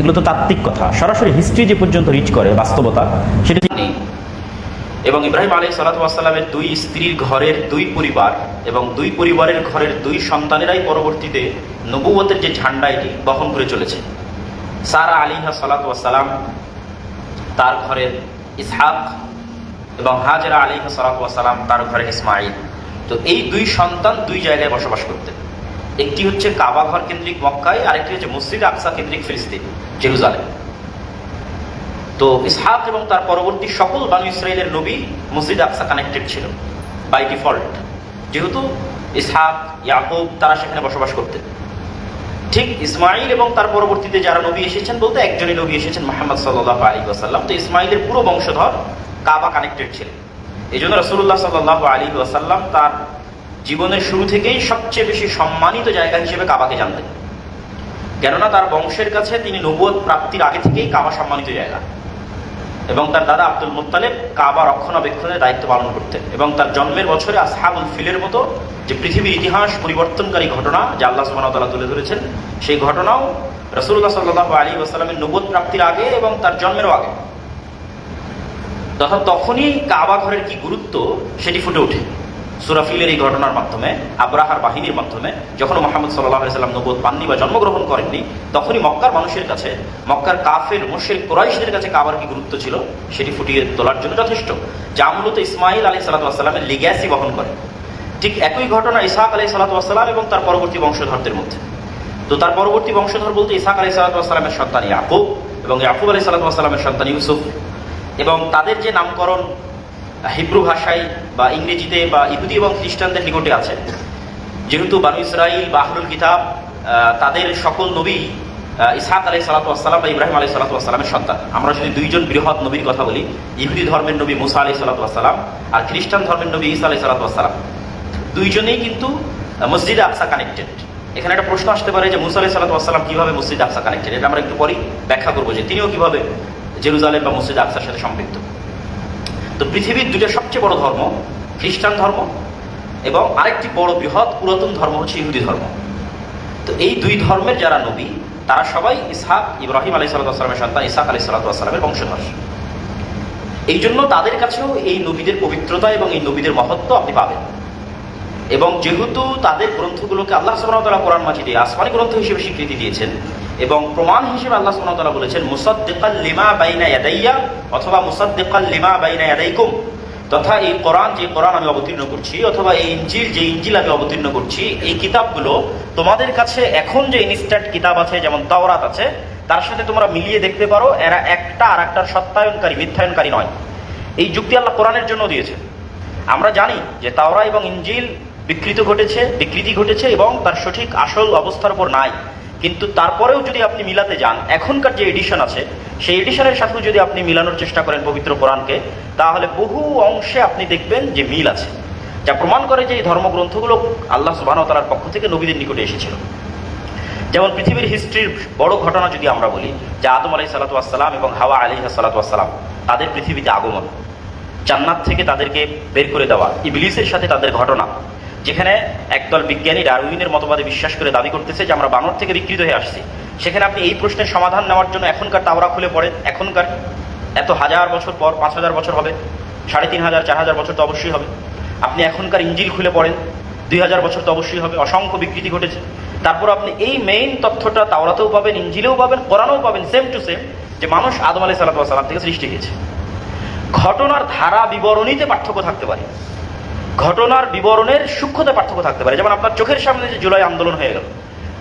এগুলো তো তাত্ত্বিক কথা। সরাসরি হিস্ট্রি যে পর্যন্ত রিচ করে, বাস্তবতা, সেটা নেই এবং ইব্রাহিম আলী সালাতামের দুই স্ত্রীর ঘরের দুই পরিবার এবং দুই পরিবারের ঘরের দুই সন্তানেরাই পরবর্তীতে নবুয়তের যে ঝান্ডা এটি বহন করে চলেছে। সারা আলিহা সালাতাম তার ঘরের ইসহাক এবং হাজরা আলিহা সালাতাম তার ঘরের ইসমাইল তো এই দুই সন্তান দুই জায়গায় বসবাস করতেন। একটি হচ্ছে কাবা ঘর কেন্দ্রিক মক্কায়, আরেকটি হচ্ছে মসজিদ আকসা কেন্দ্রিক ফিলিস্তিন, জেরুজালেম। তো ইসহাক এবং তার পরবর্তী সকল বানু ইসরায়েলের নবী মসজিদ আকসা কানেক্টেড ছিল, বাই ডিফল্ট। যেহেতু ইসহাক, ইয়াকুব, তারা সেখানে বসবাস করতেন। ঠিক ইসমাইল এবং তার পরবর্তীতে যারা নবী এসেছেন বলতে একজনই নবী এসেছেন মোহাম্মদ সাল্লাহ আলী ওয়াসাল্লাম। তো ইসমাইলের পুরো বংশধর কাবা কানেক্টেড ছিলেন। এই জন্য রসুল্লাহ সাল্লাহ আলী ওয়াসাল্লাম তার জীবনের শুরু থেকেই সবচেয়ে বেশি সম্মানিত জায়গা হিসেবে কাবাকে জানতেন। কেননা তার বংশের কাছে তিনি নবুয় প্রাপ্তির আগে থেকেই কাবা সম্মানিত জায়গা। এবং তার দাদা আব্দুল মোত্তালেব কাবা রক্ষণাবেক্ষণের দায়িত্ব পালন করতেন। এবং তার জন্মের বছরে আসহাবুল ফিলের মতো যে পৃথিবীর ইতিহাস পরিবর্তনকারী ঘটনা যা আল্লাহ সুবাহতালা তুলে ধরেছেন, সেই ঘটনাও রসুল্লাহ সাল্লাহ আলী ওসালামের নবোধ প্রাপ্তির আগে এবং তার জন্মেরও আগে। তথা তখনই কাবা ঘরের কি গুরুত্ব, সেটি ফুটে ওঠে। সুরাফিলের এই ঘটনার মাধ্যমে, আব্রাহার বাহিনীর মাধ্যমে, যখন মোহাম্মদ সাল্লাহ সাল্লাম নবোধ পাননি বা জন্মগ্রহণ করেননি, তখনই মক্কার মানুষের কাছে, মক্কার কাফের মুশের কোরাইশদের কাছে কাবার কি গুরুত্ব ছিল? সেটি ফুটিয়ে তোলার জন্য যথেষ্ট, যা মূলত ইসমাইল আলী সাল্লাতামের লিগ্যাসি বহন করে। ঠিক একই ঘটনা ইসাক আলী সাল্লাতাম এবং তার পরবর্তী বংশধরদের মধ্যে। তো তার পরবর্তী বংশধর বলতে ইসাক আলী সাল্লাতামের সন্তান ইয়াকুব এবং ইয়াকুব আলী সাল্লাতামের সন্তান ইউসুফ। এবং তাদের যে নামকরণ হিব্রু ভাষায় বা ইংরেজিতে বা ইহুদি এবং খ্রিস্টানদের নিকটে আছে। যেহেতু বানু ইসরাইল বা আহরুল কিতাব তাদের সকল নবী ইসাহাক আলাই সালাতাম বা ইব্রাহিম আলাই সালাতামের সন্তান। আমরা যদি দুইজন বৃহৎ নবীর কথা বলি, ইহুদি ধর্মের নবী মুসা আলাই সালাতাম আর খ্রিস্টান ধর্মের নবী ইসা আলাই সালাতাম দুইজনেই কিন্তু মসজিদ আকসা কানেক্টেড। এখানে একটা প্রশ্ন আসতে পারে যে মুসা আলাই সালাতাম কীভাবে মসজিদ আকসা কানেক্টেড? এটা আমরা একটু পরেই ব্যাখ্যা করব যে তিনিও কীভাবে জেরুজালেম বা মসজিদ আকসার সাথে সম্পৃক্ত। তো পৃথিবীর দুটো সবচেয়ে বড় ধর্ম, খ্রিস্টান ধর্ম এবং আরেকটি বড় বৃহৎ পুরাতন ধর্ম হচ্ছে ইহুদি ধর্ম। তো এই দুই ধর্মের যারা নবী, তারা সবাই ইসহাক ইব্রাহিম আলি সাল্লামের সন্তান ইসাক আলি সাল্লামের বংশধর। এই জন্য তাদের কাছেও এই নবীদের পবিত্রতা এবং এই নবীদের মহত্ব আপনি পাবেন। এবং যেহেতু তাদের গ্রন্থগুলোকে আল্লাহ সুবাহতাল্লাহ কোরআন মাজিদে আসমানি গ্রন্থ হিসেবে স্বীকৃতি দিয়েছেন এবং প্রমাণ হিসেবে আল্লাহ সুবাহতাল্লাহ বলেছেন, মুসাদ্দিকাল লিমা বাইনা ইয়াদাইয়া অথবা মুসাদ্দিকাল লিমা বাইনা ইয়াদাইকুম তথা এই কোরআন, যে কোরআন আমি অবতীর্ণ করছি, অথবা এই ইঞ্জিল, যে ইঞ্জিল আমি অবতীর্ণ করছি, এই কিতাবগুলো তোমাদের কাছে এখন যে ইনস্ট্যান্ট কিতাব আছে, যেমন তাওরাত আছে, তার সাথে তোমরা মিলিয়ে দেখতে পারো, এরা একটা আর একটার সত্যায়নকারী, মিথ্যায়নকারী নয়। এই যুক্তি আল্লাহ কোরআনের জন্য দিয়েছে আমরা জানি যে তাওরা এবং ইঞ্জিল বিকৃত ঘটেছে, বিকৃতি ঘটেছে এবং তার সঠিক আসল অবস্থার উপর নাই। কিন্তু তারপরেও যদি আপনি মিলাতে যান, এখনকার যে এডিশন আছে, সেই এডিশনের সাথেও যদি আপনি মিলানোর চেষ্টা করেন পবিত্র কোরআনকে, তাহলে বহু অংশে আপনি দেখবেন যে মিল আছে। যা প্রমাণ করে যে এই ধর্মগ্রন্থগুলো আল্লাহ সুবাহতালার পক্ষ থেকে নবীদের নিকটে এসেছিল। যেমন পৃথিবীর হিস্ট্রির বড় ঘটনা যদি আমরা বলি, যে আদম আলাই সালাতাম এবং হাওয়া আলী সালাতাম তাদের পৃথিবীতে আগমন। জান্নাত থেকে তাদেরকে বের করে দেওয়া, ইবলিসের সাথে তাদের ঘটনা। যেখানে একদল বিজ্ঞানী ডারউইনের মতবাদে বিশ্বাস করে দাবি করতেছে যে আমরা বানর থেকে বিকৃত হয়ে আসছি। সেখানে আপনি এই প্রশ্নের সমাধান নেওয়ার জন্য এখনকার তাওরা খুলে পড়েন এখনকার এত হাজার বছর পর পাঁচ হাজার বছর হবে, সাড়ে তিন হাজার, চার হাজার বছর তো অবশ্যই হবে। আপনি এখনকার ইঞ্জিল খুলে পড়েন, দুই হাজার বছর তো অবশ্যই হবে, অসংখ্য বিকৃতি ঘটেছে। তারপর আপনি এই মেইন তথ্যটা তাওরাতেও পাবেন, ইঞ্জিলেও পাবেন, কোরআনেও পাবেন সেম টু সেম যে মানুষ আদম আলাই সাল্লাম থেকে সৃষ্টি হয়েছে। ঘটনার ধারা বিবরণীতে পার্থক্য থাকতে পারে। ঘটনার বিবরণের সূক্ষ্মতা পার্থক্য থাকতে পারে। যেমন আপনার চোখের সামনে যে জুলাই আন্দোলন হয়ে গেল,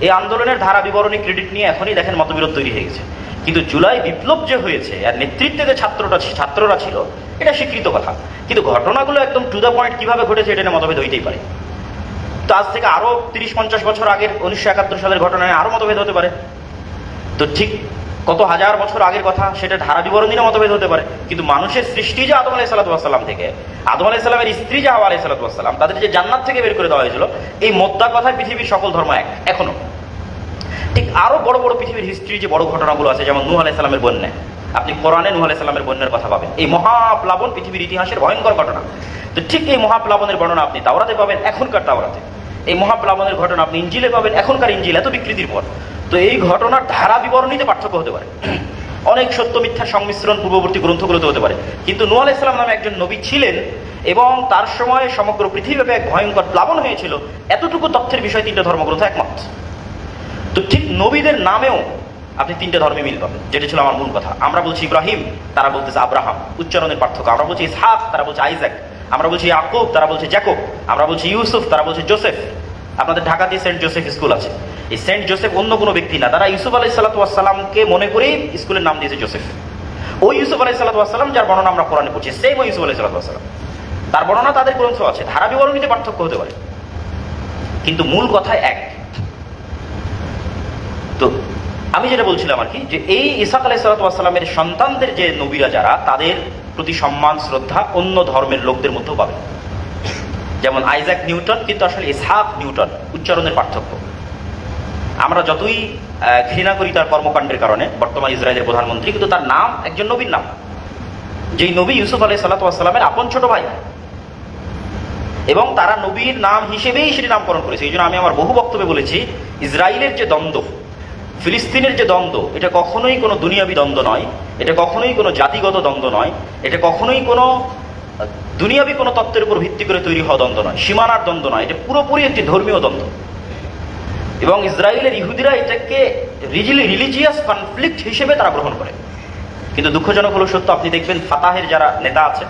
এই আন্দোলনের ধারা বিবরণী ক্রেডিট নিয়ে এখনই দেখেন মতবিরোধ তৈরি হয়ে গেছে। কিন্তু জুলাই বিপ্লব যে হয়েছে আর নেতৃত্বে যে ছাত্রটা ছাত্ররা ছিল, এটা স্বীকৃত কথা। কিন্তু ঘটনাগুলো একদম টু দ্য পয়েন্ট কীভাবে ঘটেছে এটা নিয়ে মতভেদ হইতেই পারে। তো আজ থেকে আরও তিরিশ পঞ্চাশ বছর আগের উনিশশো একাত্তর সালের ঘটনায় আরও মতভেদ হতে পারে। তো ঠিক কত হাজার বছর আগের কথা, সেটা ধারা বিবরণীরও মতভেদ হতে পারে। কিন্তু মানুষের সৃষ্টি যে আদম আলাই সাল্লাতাম থেকে, আদম আলাই সাল্লামের স্ত্রী যে হাওয়া আলাই সাল্লাতাম তাদের যে জান্নাত থেকে বের করে দেওয়া হয়েছিল, এই মোদ্দা কথায় পৃথিবীর সকল ধর্ম এক, এখনও। ঠিক আরও বড় বড় পৃথিবীর হিস্ট্রি যে বড় ঘটনাগুলো আছে, যেমন নূহ আলাই সাল্লামের বন্যা। আপনি কোরআনে নূহ আলাই সাল্লামের বন্যার কথা পাবেন। এই মহাপ্লাবন পৃথিবীর ইতিহাসের ভয়ঙ্কর ঘটনা। তো ঠিক এই মহাপ্লাবনের বর্ণনা আপনি তাওরাতে পাবেন, এখনকার তাওরাতে। এই মহাপ্লাবনের ঘটনা আপনি ইঞ্জিলে পাবেন, এখনকার ইঞ্জিল এত বিকৃতির পর। তো এই ঘটনার ধারা বিবরণীতে পার্থক্য হতে পারে। অনেক সত্য মিথ্যার সংমিশ্রণ পূর্ববর্তী গ্রন্থগুলোতে হতে পারে। কিন্তু নূহ আলাইহিস সালাম নামে একজন নবী ছিলেন এবং তার সময় সমগ্র পৃথিবীব্যাপী এক ভয়ঙ্কর প্লাবন হয়েছিল। এতটুকু তথ্যের বিষয় তিনটা ধর্মগ্রন্থ একমত। তো ঠিক নবীদের নামেও আপনি তিনটে ধর্মে মিল পাবেন, যেটা ছিল আমার মূল কথা। আমরা বলছি ইব্রাহিম, তারা বলতেছে আব্রাহাম। উচ্চারণের পার্থক্য। আমরা বলছি ইসহাক, তারা বলছে আইজাক। আমরা বলছি ইয়াকুব, তারা বলছে জ্যাকব। আমরা বলছি ইউসুফ, তারা বলছে জোসেফ। আপনাদের ঢাকাতে সেন্ট জোসেফ স্কুল আছে। এই সেন্ট জোসেফ অন্য কোনো ব্যক্তি না। তারা ইউসুফ আলাই সাল্লাতামকে মনে করেই স্কুলের নাম দিয়েছে জোসেফ। ওই ইউসুফ আলাই সাল্লাতাম যার বর্ণনা আমরা কোরআনে পড়ছি সেম ওই ইউসুফ আলাই সাল্লাতাম তার বর্ণনা তাদের গ্রন্থ আছে। ধারা বিবরণীতে পার্থক্য হতে পারে। কিন্তু মূল কথা এক। তো আমি যেটা বলছিলাম আর কি, যে এই ইসাক আলাই সালাতামের সন্তানদের যে নবীরা যারা, তাদের প্রতি সম্মান, শ্রদ্ধা অন্য ধর্মের লোকদের মধ্যেও পাবে যেমন আইজাক নিউটন, কিন্তু আসলে ইসহাক নিউটন উচ্চারণের পার্থক্য। আমরা যতই ঘৃণা করি তার কর্মকাণ্ডের কারণে, বর্তমান ইসরায়েলের প্রধানমন্ত্রী, কিন্তু তার নাম একজন নবীর নাম। যেই নবী ইউসুফ আলাই সাল্লাতামের আপন ছোট ভাই। এবং তারা নবীর নাম হিসেবেই সেটি নামকরণ করেছে। এই জন্য আমি আমার বহু বক্তব্যে বলেছি, ইসরায়েলের যে দ্বন্দ্ব, ফিলিস্তিনের যে দ্বন্দ্ব, এটা কখনোই কোনো দুনিয়াবি দ্বন্দ্ব নয়, এটা কখনোই কোনো জাতিগত দ্বন্দ্ব নয়, এটা কখনোই কোনো দুনিয়াবি কোনো তত্ত্বের উপর ভিত্তি করে তৈরি হওয়া দ্বন্দ্ব নয়। সীমানার দ্বন্দ্ব নয়। এটা পুরোপুরি একটি ধর্মীয় দ্বন্দ্ব। এবং ইসরায়েলের ইহুদিরা এটাকে রিজিলি রিলিজিয়াস কনফ্লিক্ট হিসেবে তারা গ্রহণ করে। কিন্তু দুঃখজনক হলো সত্য, আপনি দেখবেন ফাতাহের যারা নেতা আছে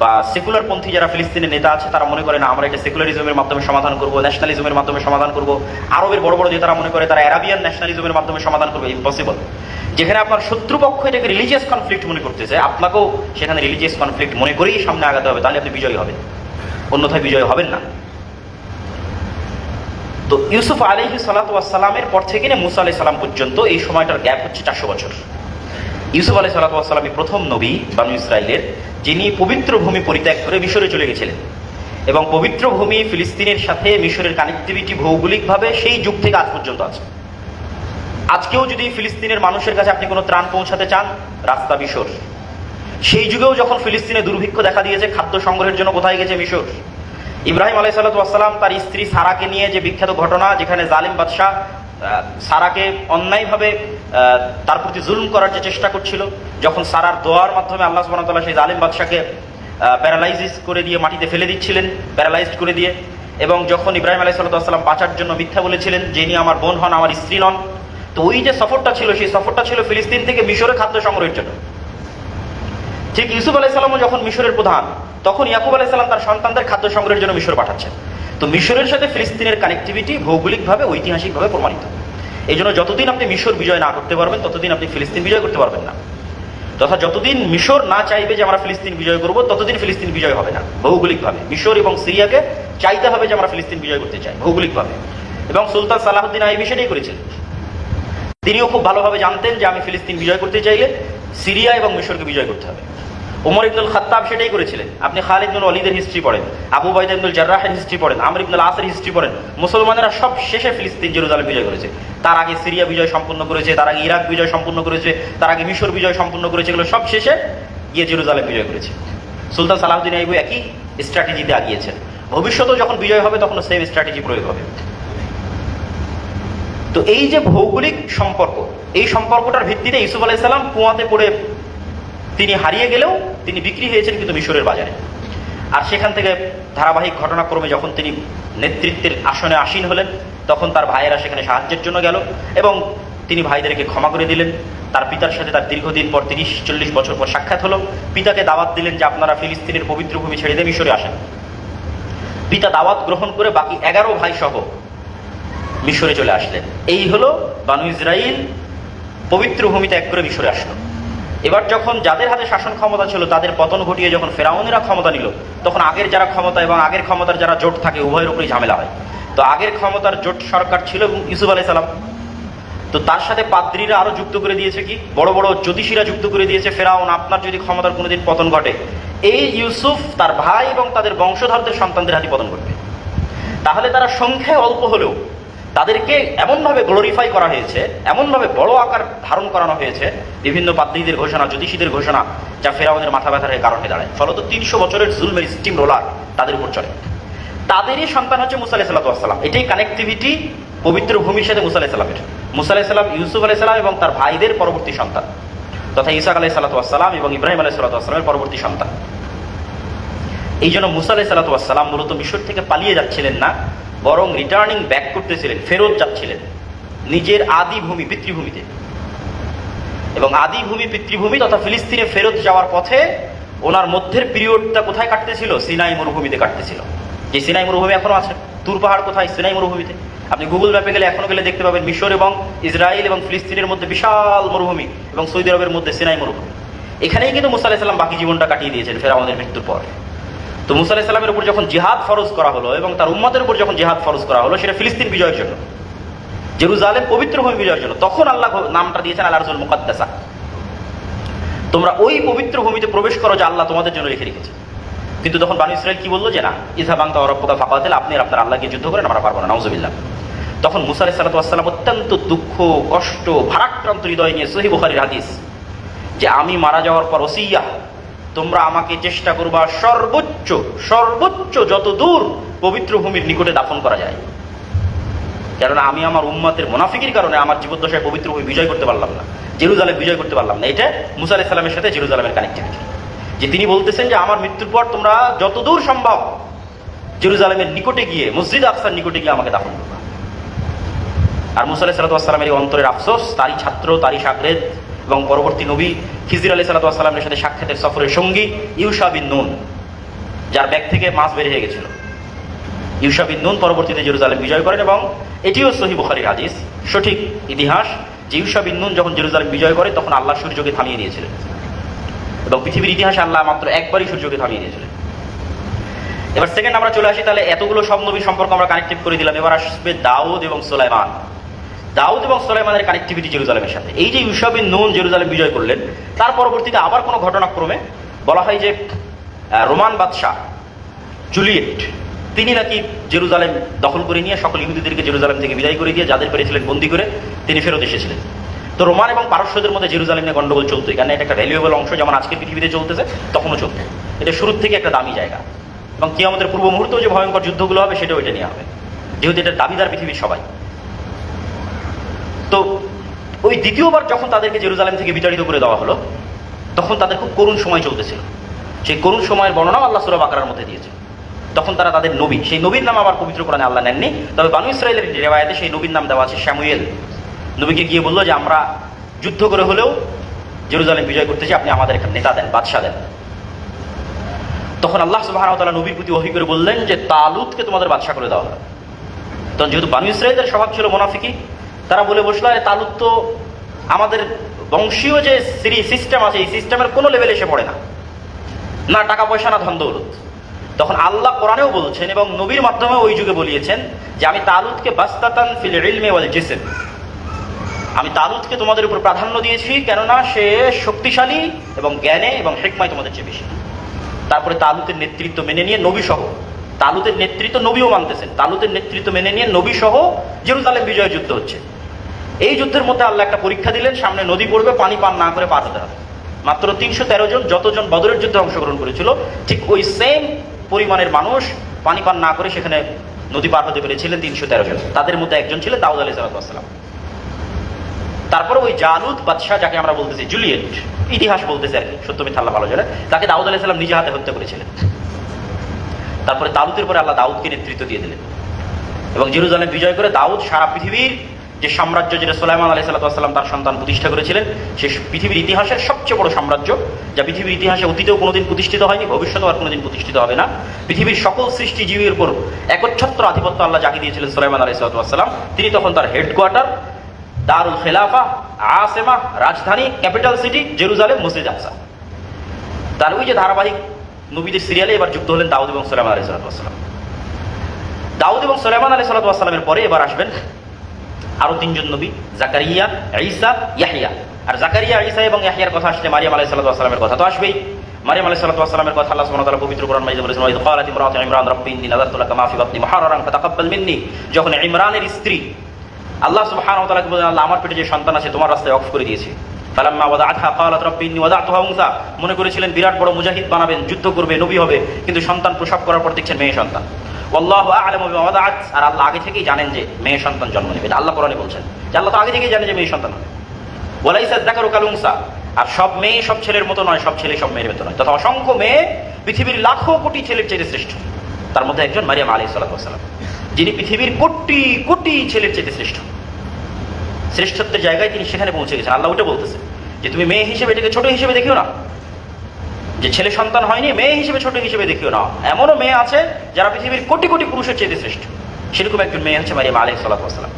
বা সেকুলার পন্থী যারা ফিলিস্তিনের নেতা আছে, তারা মনে করে, না, আমরা এটা সেকুলারিজমের মাধ্যমে সমাধান করব ন্যাশনালিজমের মাধ্যমে সমাধান করব। আরবের বড় বড় নেতারা মনে করে, তারা অ্যারাবিয়ান ন্যাশনালিজমের মাধ্যমে সমাধান করবে। ইম্পসিবল যেখানে আপনার শত্রুপক্ষ এটাকে রিলিজিয়াস কনফ্লিক্ট মনে করতেছে, আপনাকেও সেখানে রিলিজিয়াস কনফ্লিক্ট মনে করেই সামনে আগাতে হবে, তাহলে আপনি বিজয়ী হবেন। অন্যথায় বিজয়ী হবেন না। তো ইউসুফ আলহি সালাতামের পর থেকে মুসা আলাহি সাল্লাম পর্যন্ত এই সময়টার গ্যাপ হচ্ছে চারশো বছর। ইউসুফ আলাহি সাল্লাতামই প্রথম নবী বানু ইসরায়েলের যিনি পবিত্র ভূমি পরিত্যাগ করে মিশরে চলে গেছিলেন। এবং পবিত্র ভূমি ফিলিস্তিনের সাথে মিশরের কানেক্টিভিটি ভৌগোলিকভাবে সেই যুগ থেকে আজ পর্যন্ত আছে। আজকেও যদি ফিলিস্তিনের মানুষের কাছে আপনি কোনো ত্রাণ পৌঁছাতে চান, রাস্তা মিশর। সেই যুগেও যখন ফিলিস্তিনে দুর্ভিক্ষ দেখা দিয়েছে, খাদ্য সংগ্রহের জন্য কোথায় গেছে মিশর? ইব্রাহিম আলাই সাল্লাতাম তার স্ত্রী সারাকে নিয়ে যে বিখ্যাত ঘটনা, যেখানে জালিম বাদশাহ সারাকে অন্যায়ভাবে তার প্রতি জুলুম করার যে চেষ্টা করছিল, যখন সারার দোয়ার মাধ্যমে আল্লাহ সুবাহতাল্লাহ সেই জালিম বাদশাকে প্যারালাইজিস করে দিয়ে মাটিতে ফেলে দিচ্ছিলেন প্যারালাইজড করে দিয়ে, এবং যখন ইব্রাহিম আলাই সাল্লাতাম বাঁচার জন্য মিথ্যা বলেছিলেন, যিনি আমার বোন হন, আমার স্ত্রী নন, তো ওই যে সফরটা ছিল, সেই সফরটা ছিল ফিলিস্তিন থেকে মিশরে খাদ্য সংগ্রহের জন্য। ঠিক ইউসুফ আলাইসাল্লামও যখন মিশরের প্রধান, তখন ইয়াকুব আলাইসাল্লাম তার সন্তানদের খাদ্য সংগ্রহের জন্য মিশর পাঠাচ্ছেন। তো মিশরের সাথে ফিলিস্তিনের কানেক্টিভিটি ভৌগোলিকভাবে, ঐতিহাসিকভাবে প্রমাণিত। এই জন্য যতদিন আপনি মিশর বিজয় না করতে পারবেন, ততদিন আপনি ফিলিস্তিন বিজয় করতে পারবেন না। তথা যতদিন মিশর না চাইবে যে আমরা ফিলিস্তিন বিজয় করব, ততদিন ফিলিস্তিন বিজয় হবে না, ভৌগোলিকভাবে। মিশর এবং সিরিয়াকে চাইতে হবে যে আমরা ফিলিস্তিন বিজয় করতে চাই, ভৌগোলিকভাবে। এবং সুলতান সালাহুদ্দিন আইবি সেটাই করেছিলেন তিনিও খুব ভালোভাবে জানতেন যে আমি ফিলিস্তিন বিজয় করতে চাইলে সিরিয়া এবং মিশরকে বিজয় করতে হবে। ওমর ইবনুল খাত্তাব সেটাই করেছিলেন। আপনি খালিদ ইবনুল অলিদের হিস্ট্রি পড়েন, আবু বাইদ ইবনুল জার্রাহের হিস্ট্রি পড়েন, আমর ইবনুল আসের হিস্ট্রি পড়েন, মুসলমানেরা সব শেষে ফিলিস্তিন জেরুজালেম বিজয় করেছে। তার আগে সিরিয়া বিজয় সম্পূর্ণ করেছে, তার আগে ইরাক বিজয় সম্পূর্ণ করেছে, তার আগে মিশর বিজয় সম্পূর্ণ করেছে, এগুলো সব শেষে গিয়ে জেরুজালেম বিজয় করেছে। সুলতান সালাহুদ্দিন আইবু একই স্ট্র্যাটেজিতে আগিয়েছেন। ভবিষ্যতেও যখন বিজয় হবে তখন সেম স্ট্র্যাটেজি প্রয়োগ হবে। তো এই যে ভৌগোলিক সম্পর্ক, এই সম্পর্কটার ভিত্তিতে ইসুফ আলাইসাল্লাম কুয়াতে পড়ে তিনি হারিয়ে গেলেও তিনি বিক্রি হয়েছেন কিন্তু মিশরের বাজারে। আর সেখান থেকে ধারাবাহিক ঘটনাক্রমে যখন তিনি নেতৃত্বের আসনে আসীন হলেন, তখন তার ভাইয়েরা সেখানে সাহায্যের জন্য গেল এবং তিনি ভাইদেরকে ক্ষমা করে দিলেন। তার পিতার সাথে তার দীর্ঘদিন পর তিরিশ, চল্লিশ বছর পর সাক্ষাৎ হলো। পিতাকে দাওয়াত দিলেন যে আপনারা ফিলিস্তিনের পবিত্র ভূমি ছেড়ে দিয়ে মিশরে আসেন। পিতা দাওয়াত গ্রহণ করে বাকি এগারো ভাই সহ মিশরে চলে আসলেন। এই হলো বানু ইসরাইল পবিত্র ভূমি ত্যাগ করে মিশরে আসলো। এবার যখন যাদের হাতে শাসন ক্ষমতা ছিল, তাদের পতন ঘটিয়ে যখন ফেরাউনেরা ক্ষমতা নিল, তখন আগের যারা ক্ষমতা এবং আগের ক্ষমতার যারা জোট থাকে, উভয়ের উপরেই ঝামেলা হয়। তো আগের ক্ষমতার জোট সরকার ছিল এবং ইউসুফ আলাই সালাম। তো তার সাথে পাদ্রীরা আরও যুক্ত করে দিয়েছে কি? বড় বড় জ্যোতিষীরা যুক্ত করে দিয়েছে, ফেরাউন, আপনার যদি ক্ষমতার কোনোদিন পতন ঘটে, এই ইউসুফ তার ভাই এবং তাদের বংশধরদের সন্তানদের হাতে পতন ঘটবে। তাহলে তারা সংখ্যায় অল্প হলেও তাদেরকে এমনভাবে গ্লোরিফাই করা হয়েছে, এমনভাবে বড় আকার ধারণ করানো হয়েছে, বিভিন্ন পাদ্রীদের ঘোষণা, জ্যোতিষীদের ঘোষণা, যা ফেরাউনের মাথা ব্যথার কারণ হয়ে দাঁড়ায়। ফলত তিনশো বছরের জুলমের স্টিম রোলার তাদের উপর চলে। তাদেরই সন্তান হচ্ছে মুসা আলাহ সাল্লাম এটাই কানেক্টিভিটি পবিত্র ভূমির সাথে মুসা আলাইসাল্লামের মুসা আলাইসাল্লাম ইউসুফ আলাইসাল্লাম এবং তার ভাইদের পরবর্তী সন্তান। তথা ইসাক আলাই সাল্লাতাম এবং ইব্রাহিম আলাই সাল্লাতামের পরবর্তী সন্তান। এই জন্য মুসা আলাই সাল্লাতাম মূলত মিশর থেকে পালিয়ে যাচ্ছিলেন না। বরং রিটার্নিং ব্যাক করতেছিলেন, ফেরত যাচ্ছিলেন। নিজের আদি ভূমি, পিতৃভূমিতে। এবং আদি ভূমি, পিতৃভূমি তথা ফিলিস্তিনে ফেরত যাওয়ার পথে ওনার মধ্যের পিরিয়ডটা কোথায় কাটতেছিল? সিনাই মরুভূমিতে কাটতেছিল। যে সিনাই মরুভূমি এখনও আছে, তুর পাহাড় কোথায়? সিনাই মরুভূমিতে। আপনি গুগল ম্যাপে গেলে এখনও গেলে দেখতে পাবেন মিশর এবং ইসরায়েল এবং ফিলিস্তিনের মধ্যে বিশাল মরুভূমি এবং সৌদি আরবের মধ্যে সিনাই মরুভূমি। এখানেই কিন্তু মুসা আলাহিসাল্লাম বাকি জীবনটা কাটিয়ে দিয়েছেন ফের আমাদের মৃত্যুর পর। তো মুসা আলাহিসাল্লামের উপর যখন জিহাদ ফরজ করা হলো এবং তার উম্মতের উপর যখন জিহাদ ফরজ করা হলো, সেটা ফিলিস্তিন বিজয়ের জন্য, জেরুজালেম পবিত্র ভূমি বিজয়ের জন্য, তখন আল্লাহ নামটা দিয়েছেন আল্লাহ রসুল মুকাদ্দাসা। তোমরা ওই পবিত্র ভূমিতে প্রবেশ করো যে আল্লাহ তোমাদের জন্য রেখে রেখেছে। কিন্তু তখন বানু ইসরায়েল কি বলল? যে না ইসা বাংতা অরব্বকা ফাঁকা দিলে আপনি আপনার আল্লাহকে যুদ্ধ করেন, আমরা পারব না, নাউজবিল্লাহ। তখন মুসা আলাহ অত্যন্ত দুঃখ, কষ্ট, ভারাক্রান্ত হৃদয় নিয়ে সহি বুখারির হাদিস, যে আমি মারা যাওয়ার পর ওসিয়া তোমরা আমাকে চেষ্টা করবা সর্বোচ্চ সর্বোচ্চ যত দূর পবিত্র ভূমির নিকটে দাফন করা যায়। কেননা আমি আমার উম্মাতের মোনাফিকের কারণে আমার জীবদ্দশায় পবিত্র ভূমি বিজয় করতে পারলাম না, জেরুজালেম বিজয় করতে পারলাম না। এটা মুসা আলাহ সাল্লামের সাথে জেরুজালেমের কানেক্টিভিটি যে তিনি বলতেছেন যে আমার মৃত্যুর পর তোমরা যতদূর সম্ভব জেরুজালেমের নিকটে গিয়ে, মসজিদ আফসার নিকটে গিয়ে আমাকে দাফন করবা। আর মুসা আলাহ সাল্লাতামের এই অন্তরের আফসোস, তারই ছাত্র, তারই সাগরেদ এবং পরবর্তী নবী খিজির আলি সাল্লাতামের সাথে সাক্ষাতের সফরের সঙ্গী ইউসা বিন নুন, যার ব্যাগ থেকে মাছ বের হয়ে গেছিল। ইউসা বিন নুন পরবর্তীতে জেরুজালেম বিজয় করেন এবং এটিও সহি বুখারির হাদিস, সঠিক ইতিহাস যে ইউসা বিন নুন যখন জেরুজালেম বিজয় করে তখন আল্লাহ সূর্যকে থামিয়ে দিয়েছিলেন। এবং পৃথিবীর ইতিহাসে আল্লাহ মাত্র একবারই সূর্যকে থামিয়ে দিয়েছিলেন। এবার সেকেন্ড আমরা চলে আসি, তাহলে এতগুলো সব নবী সম্পর্ক আমরা কানেক্টেড করে দিলাম। এবার আসবে দাউদ এবং সোলাইমান। দাউদ এবং সোলাইমানের কানেক্টিভিটি জেরুজালেমের সাথে। এই যে ইউসাবিন নুন জেরুজালেম বিজয় করলেন, তার পরবর্তীতে আবার কোনো ঘটনাক্রমে বলা হয় যে রোমান বাদশাহ জুলিয়েট, তিনি নাকি জেরুজালেম দখল করে নিয়ে সকল ইহুদিদেরকে জেরুজালেম থেকে বিদায় করে দিয়ে যাদের পেরেছিলেন বন্দি করে, তিনি ফেরত এসেছিলেন। তো রোমান এবং পারস্যদের মধ্যে জেরুজালেম নিয়ে গন্ডগোল চলতো। কারণ এটা একটা ভ্যালুয়েবল অংশ যেমন আজকে পৃথিবীতে চলতেছে, তখনও চলতে। এটা শুরুর থেকে একটা দামি জায়গা। এবং কি আমাদের পূর্ব মুহূর্তেও যে ভয়ঙ্কর যুদ্ধগুলো হবে, সেটাও এটা নিয়ে হবে। যেহেতু এটা দাবিদার পৃথিবীর সবাই। তো ওই দ্বিতীয়বার যখন তাদেরকে জেরুজালেম থেকে বিতাড়িত করে দেওয়া হলো, তখন তাদের খুব করুণ সময় চলতেছিল। সেই করুণ সময়ের বর্ণনাও আল্লাহ সুরা বাকারার মধ্যে দিয়েছে। তখন তারা তাদের নবী, সেই নবীর নাম আবার পবিত্র কোরআনে আল্লাহ নেননি, তবে বানু ইসরায়েলের রেওয়ায়তে সেই নবীর নাম দেওয়া আছে শ্যামুয়েল। নবীকে গিয়ে বলল যে, আমরা যুদ্ধ করে হলেও জেরুজালেম বিজয় করতে চাই, আপনি আমাদের এখানে নেতা দেন, বাদশাহ দেন। তখন আল্লাহ সুবাহ নবীর প্রতি অহি করে বললেন যে তালুতকে তোমাদের বাদশাহ করে দেওয়া হয় তখন যেহেতু বানু ইসরায়েলের স্বভাব ছিল মোনাফিকি তারা বলে বসল, আরে তালুত তো আমাদের বংশীয় যে সিরি সিস্টেম আছে, এই সিস্টেমের কোনো লেভেলে এসে পড়ে না। না টাকা পয়সা, না ধন দৌলত। তখন আল্লাহ কোরআনেও বলছেন এবং নবীর মাধ্যমে ওই যুগে বলিয়েছেন যে, আমি তালুতকে বাস্তাতান ফিল ইলমে ওয়াল জিসম। আমি তালুতকে তোমাদের উপর প্রাধান্য দিয়েছি কেননা সে শক্তিশালী এবং জ্ঞানে এবং হেকমায় তোমাদের চেয়ে বেশি। তারপরে তালুতের নেতৃত্ব মেনে নিয়ে নবী সহ তালুতের নেতৃত্ব নবীও মানতেছেন তালুতের নেতৃত্ব মেনে নিয়ে নবী সহ জেরুজালেম বিজয় যুদ্ধ হচ্ছে। এই যুদ্ধের মধ্যে আল্লাহ একটা পরীক্ষা দিলেন, সামনে নদী পড়বে, পানি পান না করে পার হতে হবে। মাত্র তিনশো তেরো জন যতজন বদরের যুদ্ধে অংশগ্রহণ করেছিল, ঠিক ওই সেম পরিমাণের মানুষ পানি পান না করে সেখানে নদী পার হতে পেরেছিলেন তিনশো তেরো জন। তাদের মধ্যে একজন ছিলেন দাউদ আলি সালাতাম তারপরে ওই জালুদ বাদশাহ, যাকে আমরা বলতেছি জুলিয়েট, ইতিহাস বলতেছে আর কি, সত্য মিথ্যা আল্লাহ ভালো জানে, তাকে দাউদ আলাহ সাল্লাম নিজে হাতে হত্যা করেছিলেন। তারপরে দাউদের পরে আল্লাহ দাউদকে নেতৃত্ব দিয়ে দিলেন। এবং জেরুজালেম বিজয় করে দাউদ সারা পৃথিবীর যে সাম্রাজ্য যেটা সোলাইমান আলাহ সাল্লাম তার সন্তান প্রতিষ্ঠা করেছিলেন, সে পৃথিবীর ইতিহাসের সবচেয়ে বড় সাম্রাজ্য, যা পৃথিবীর ইতিহাসে অতীতেও কোনোদিন প্রতিষ্ঠিত হয়নি, ভবিষ্যতেও আর কোনোদিন প্রতিষ্ঠিত হবে না। পৃথিবীর সকল সৃষ্টিজীবীর উপর একচ্ছত্র আধিপত্য আল্লাহ জাগিয়ে দিয়েছিলেন সোলাইমান আলাহ সাল্লাম তিনি তখন তার হেডকোয়ার্টার, দারুল খেলাফা, আসেমা, রাজধানী, ক্যাপিটাল সিটি, জেরুজালেম, মসজিদ আকসা। তার ওই যে ধারাবাহিক নবীদের সিরিয়ালে এবার যুক্ত হলেন দাউদ এবং সোলাইমান আলী সাল্লাম দাউদ এবং সোলাইমান আলী সাল্লামের পরে এবার আসবেন আরও তিনজন নবী, জাকারিয়া, ঈসা ইয়াহিয়া আর জাকারিয়া, ঈসা এবং ইয়াহিয়ার কথা আসলে মারিয়াম আলাইহিস সালামের কথা তো আসবেই। মারিয়াম আলাইহিস সালামের কথা আল্লাহ ওয়া পবিত্র কোরআন মাঝে বলেছেন ওয়া ইয ক্বালাত ইমরাতু ইমরান মা ফি বাতনি মুহাররারান ফাতাকাব্বাল মিন্নি। যখন ইমরানের স্ত্রী আল্লাহ সুবহানাহু ওয়া তাআলাকে বলেন আল্লাহ, আমার পেটে যে সন্তান আছে, তোমার রাস্তায় অফ করে দিয়েছি। ফালাম্মা ওয়াদাআতহা ক্বালাত ওয়াদাতুহা উনসা মনে করেছিলেন, বিরাট বড় মুজাহিদ বানাবেন, যুদ্ধ করবে, নবী হবে। কিন্তু সন্তান প্রসব করার পর দেখছেন মেয়ে সন্তান। আল্লাহ আলম আর আল্লাহ আগে থেকেই জানেন যে মেয়ে সন্তান জন্ম নেবে। এটা আল্লাহ কোরআনে বলছেন যে আল্লাহ তো আগে থেকেই জানে যে মেয়ে সন্তান হবে। ওয়ালাইসা দেখারো কালুংসা আর সব মেয়ে সব ছেলের মতো নয়, সব ছেলে সব মেয়ের মতো নয়। তথা অসংখ্য মেয়ে পৃথিবীর লাখো কোটি ছেলের চেয়ে শ্রেষ্ঠ। তার মধ্যে একজন মারিয়াম আলী সাল্লাম যিনি পৃথিবীর কোটি কোটি ছেলের চেয়ে শ্রেষ্ঠ। শ্রেষ্ঠত্বের জায়গায় তিনি সেখানে পৌঁছে গেছেন। আল্লাহ ওটা বলতেছে যে তুমি মেয়ে হিসেবে এটাকে ছোট হিসেবে দেখিও না। যে ছেলে সন্তান হয়নি, মেয়ে হিসেবে, ছোট হিসেবে দেখিও না। এমনও মেয়ে আছে যারা পৃথিবীর কোটি কোটি পুরুষের চেয়ে শ্রেষ্ঠ। সেরকম একজন মেয়ে হচ্ছে মারিয়াম আলহ সাল্লাম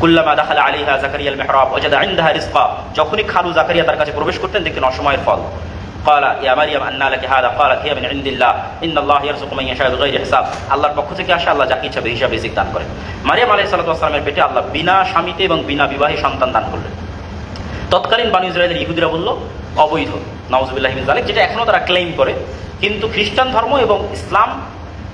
কুল্লামা দাখালা আলিহা জাকারিয়াল মেহরাব ওজাদা আইন্দাহা রিসকা যখনই খালু জাকারিয়া তার কাছে প্রবেশ করতেন, দেখতেন অসময়ের ফল। কলা ইয়া মারিয়াম, আন্না লাকে হাদা? কলা হিয়া মিন ইন্দিল্লাহ। ইন্নাল্লাহ ইয়ারযুকু মান ইয়াশা বিগাইরি হিসাব। আল্লাহর পক্ষ থেকে আসে, আল্লাহ যাকে ইচ্ছা হিসাবে রিজিক দান করেন। মারিয়াম আলাইহিস সালাতু ওয়াসালামের পেটে আল্লাহ বিনা স্বামীতে এবং বিনা বিবাহে সন্তান দান করলেন। তৎকালীন বানু ইসরায়েলের ইহুদিরা বলল অবৈধ নওয়াজবিল্লাহ মিন যেটা এখনও তারা ক্লেম করে। কিন্তু খ্রিস্টান ধর্ম এবং ইসলাম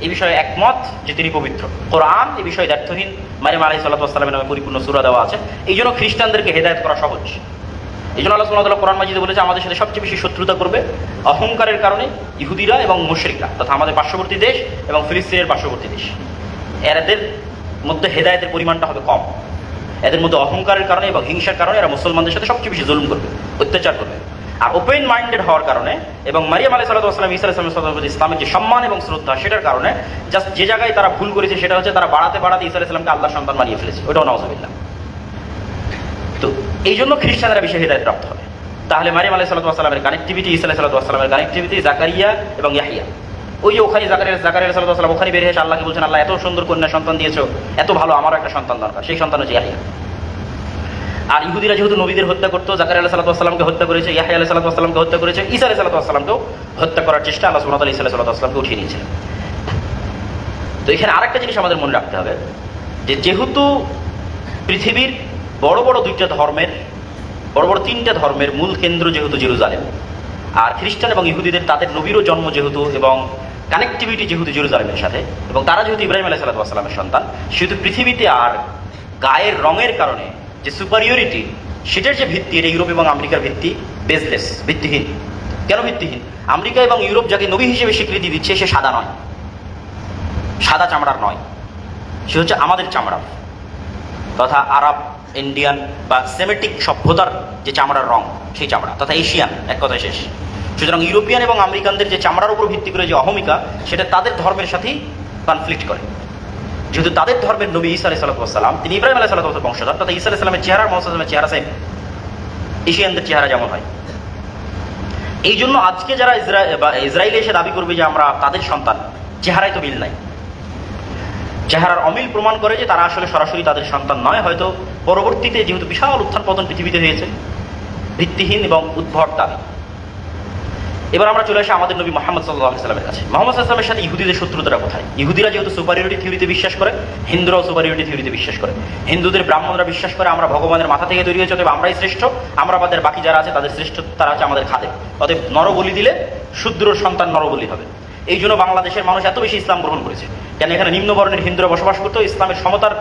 এই বিষয়ে একমত যে তিনি পবিত্র। কোরআন এ বিষয়ে দ্ব্যর্থহীন মারিয়াম আলাহি সাল্লাহামের নামে পরিপূর্ণ সুরা দেওয়া আছে। এই জন্য খ্রিস্টানদেরকে হেদায়ত করা সহজ। এই জন্য আল্লাহ সুল্লাহ কোরআন মাজিদে বলেছে, আমাদের সাথে সবচেয়ে বেশি শত্রুতা করবে অহংকারের কারণে ইহুদিরা এবং মুশরিকরা, তথা আমাদের পার্শ্ববর্তী দেশ এবং ফিলিস্তিনের পার্শ্ববর্তী দেশ। এরাদের মধ্যে হেদায়তের পরিমাণটা হবে কম। এদের মধ্যে অহংকারের কারণে এবং হিংসার কারণে এরা মুসলমানদের সাথে সবচেয়ে বেশি জুলুম করবে, অত্যাচার করবে। আর ওপেন মাইন্ডেড হওয়ার কারণে এবং মারিয়াম আলী সাল্লাহাম ইসা আলাইসলাম ইসলামের যে সম্মান এবং শ্রদ্ধা, সেটার কারণে জাস্ট যে জায়গায় তারা ভুল করেছে, সেটা হচ্ছে তারা বাড়াতে বাড়াতে ইসা আলাইসলামকে আল্লাহ সন্তান বানিয়ে ফেলেছে। ওটাও নওয়াজবিল্লাহ তো এই জন্য খ্রিস্টানরা বেশি হৃদায়ত প্রাপ্ত হবে। তাহলে মারিয়াম আলাই সাল্লাহামের কানেক্টিভিটি ইসা সাল্লাহামের কানেক্টিভিটি জাকারিয়া এবং ইয়াহিয়া। ওই যে ওখানে জাকারিয়া জাকারিয়া সাল্লাহ ওখানে বেরিয়ে এসে আল্লাহকে বলছেন, আল্লাহ, এত সুন্দর কন্যা সন্তান দিয়েছ, এত ভালো, আমারও একটা সন্তান দরকার। সেই সন্তান হচ্ছে ইয়াহিয়া। আর ইহুদিরা যেহেতু নবীদের হত্যা করতো জাকার আল্লাহ সাল্লাহামকে হত্যা করেছে, ইয়াহিয়া আল্লাহ সাল্লাহামকে হত্যা করেছে ইসা আলাহ সাল্লাহামকেও হত্যা করার চেষ্টা আল্লাহ সুমত আলী ইসা সাল্লাহামকে উঠিয়ে নিয়েছিলেন। তো এখানে আরেকটা জিনিস আমাদের মনে রাখতে হবে, যে যেহেতু পৃথিবীর বড় বড় দুইটা ধর্মের, বড় বড় তিনটা ধর্মের মূল কেন্দ্র যেহেতু জেরুজালেম, আর খ্রিস্টান এবং ইহুদিদের তাদের নবীরও জন্ম যেহেতু এবং কানেক্টিভিটি যেহেতু জেরুজালেমের সাথে, এবং তারা যেহেতু ইব্রাহিম আলাহ সাল্লাহামের সন্তান, সেহেতু পৃথিবীতে আর গায়ের রঙের কারণে যে সুপারিয়রিটি সেটার যে ভিত্তি, এটা ইউরোপ এবং আমেরিকার ভিত্তি বেসলেস ভিত্তিহীন। কেন ভিত্তিহীন? আমেরিকা এবং ইউরোপ যাকে নবী হিসেবে স্বীকৃতি দিচ্ছে, সে সাদা নয়। সাদা চামড়ার নয়। সে হচ্ছে আমাদের চামড়া। তথা আরব, ইন্ডিয়ান বা সেমেটিক সভ্যতার যে চামড়ার রং, সেই চামড়া। তথা এশিয়ান, এক কথায় শেষ। সুতরাং ইউরোপিয়ান এবং আমেরিকানদের যে চামড়ার উপর ভিত্তি করে যে অহমিকা, সেটা তাদের ধর্মের সাথেই কনফ্লিক্ট করে। যেহেতু তাদের ধর্মের নবী ইসা আলাই সাল্লাম তিনি ইব্রাহিম আলাহ সাল্লাহ বংশধর। তথা ইসা আলাইসালামের চেহারা মোহাম্মদের চেহারা সেম এশিয়ানদের চেহারা যেমন হয়। এই জন্য আজকে যারা ইসরায়েলে এসে দাবি করবে যে আমরা তাদের সন্তান, চেহারায় তো মিল নাই। চেহারার অমিল প্রমাণ করে যে তারা আসলে সরাসরি তাদের সন্তান নয়, হয়তো পরবর্তীতে যেহেতু বিশাল উত্থান পতন পৃথিবীতে হয়েছে, ভিত্তিহীন এবং উদ্ভট দাবি। এবার আমরা চলে আসি আমাদের নবী মোহাম্মদ সাল্লাহ সাল্লামের কাছে। মোহাম্মদ সাল্লামের সাথে ইহুদিদের শত্রুতারা কোথায় ইহুদিরা যেহেতু সুপারিয়রিটি থিওরিতে বিশ্বাস করে, হিন্দুরাও সুপারিয়রিটি থিওরিতে বিশ্বাস করে। হিন্দুদের ব্রাহ্মণরা বিশ্বাস করে, আমরা ভগবানের মাথা থেকে তৈরি হয়েছে, অতএব আমরাই শ্রেষ্ঠ। আমরা আমাদের বাকি যারা আছে, তাদের শ্রেষ্ঠ তারা আছে আমাদের খাদে অতএব নরবলি দিলে শুদ্র সন্তান নরবলি হবে। এই জন্য বাংলাদেশের মানুষ এত বেশি ইসলাম গ্রহণ করেছে। কেন এখানে নিম্নবর্ণের হিন্দুরা বসবাস করতো, ইসলামের সমতার